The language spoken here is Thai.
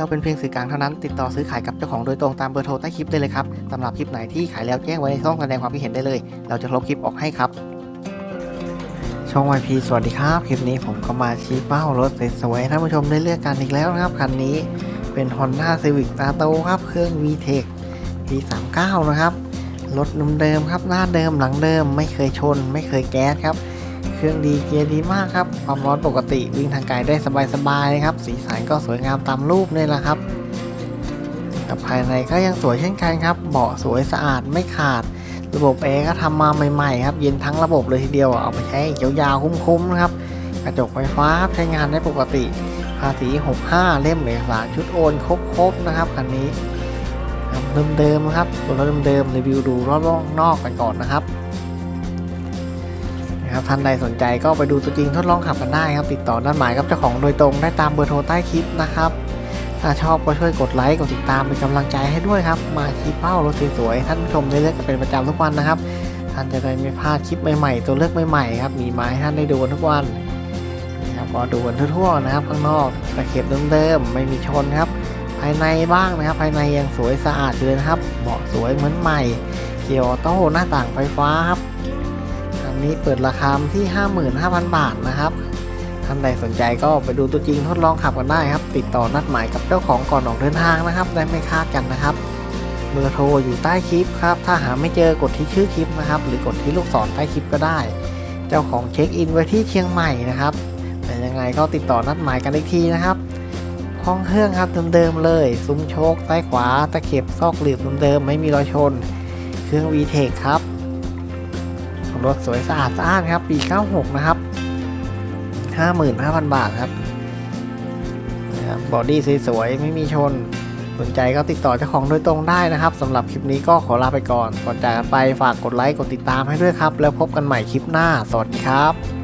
เราเป็นเพียงสื่อกลางเท่านั้น ติดต่อซื้อขายกับเจ้าของโดยตรงตามเบอร์โทรใต้คลิปได้เลยครับสำหรับคลิปไหนที่ขายแล้วแจ้งไว้ในช่องแสดงความคิดเห็นได้เลย เราจะลบคลิปออกให้ครับ ช่อง YP สวัสดีครับ คลิปนี้ผมก็มาชี้เป้ารถสวยๆท่านผู้ชมได้เลือกกันอีกแล้วนะครับคันนี้เป็น Honda Civic a t o ครับเครื่อง VTEC P39 นะครับรถเดิมๆครับหน้าเดิมหลังเดิม ไม่เคยชน ไม่เคยแก๊สครับ เครื่องดีเกียร์ดีมากครับ ความร้อนปกติวิ่งทางไกลได้สบายๆเลยครับ สีสันก็สวยงามตามรูปนี่แหละครับกับภายในก็ยังสวยเช่นกันครับ เบาะสวยสะอาดไม่ขาด ระบบแอร์ก็ทำมาใหม่ๆครับ เย็นทั้งระบบเลยทีเดียว เอาไปใช้ยาวๆคุ้มๆนะครับ กระจกไฟฟ้าใช้งานได้ปกติ ภาษี 65 เล่มเอกสารชุดโอนครบๆนะครับคันนี้เดิมๆครับตัวรถเดิมๆรีวิวดูรอบนอกกันก่อนนะครับ นะครับท่านใดสนใจก็ไปดูตัวจริงทดลองขับกันได้ครับ ติดต่อด้านหมายกับเจ้าของโดยตรงได้ตามเบอร์โทรใต้คลิปนะครับถ้าชอบก็ช่วยกดไลค์กดติดตามเป็นกำลังใจให้ด้วยครับ มาชี้เป้ารถสวยๆท่านผู้ชมได้เลือกกันเป็นประจำทุกวันนะครับ ท่านจะได้ไม่พลาดคลิปใหม่ๆ ตัวเลือกใหม่ๆครับมีมาให้ท่านได้ดูทุกวันนะครับก็ดูกันทั่วๆนะครับ ข้างนอกตะเข็บเดิมๆไม่มีชนครับ ภายในบ้างนะครับ ภายในยังสวยสะอาดอยู่เลยนะครับเบาะสวยเหมือนใหม่ เกียร์ออโต้หน้าต่างไฟฟ้าครับ นี้เปิดราคาที่ 55,000 บาทนะครับท่านใดสนใจก็ไปดูตัวจริงทดลองขับกันได้ครับ ติดต่อนัดหมายกับเจ้าของก่อนออกเดินทางนะครับ ได้ไม่คาดกันนะครับเบอร์โทรอยู่ใต้คลิปครับ ถ้าหาไม่เจอกดที่ชื่อคลิปนะครับ หรือกดที่ลูกศรใต้คลิปก็ได้ เจ้าของเช็คอินไว้ที่เชียงใหม่นะครับแต่ยังไงก็ติดต่อนัดหมายกันอีกทีนะครับห้องเครื่องครับเดิมๆเลย ซุ้มโชคซ้ายขวาตะเข็บซอกหลืบเดิมๆไม่มีรอยชน เครื่อง VTEC ครับ รถสวยสะอาดสะอ้านครับ ปี 96 นะครับ 55,000 บาทครับนะครับบอดี้สวยๆ ไม่มีชน สนใจก็ติดต่อเจ้าของโดยตรงได้นะครับสำหรับคลิปนี้ก็ขอลาไปก่อน ก่อนจากกันไปฝากกดไลค์ กดติดตามให้ด้วยครับ แล้วพบกันใหม่คลิปหน้า สวัสดีครับ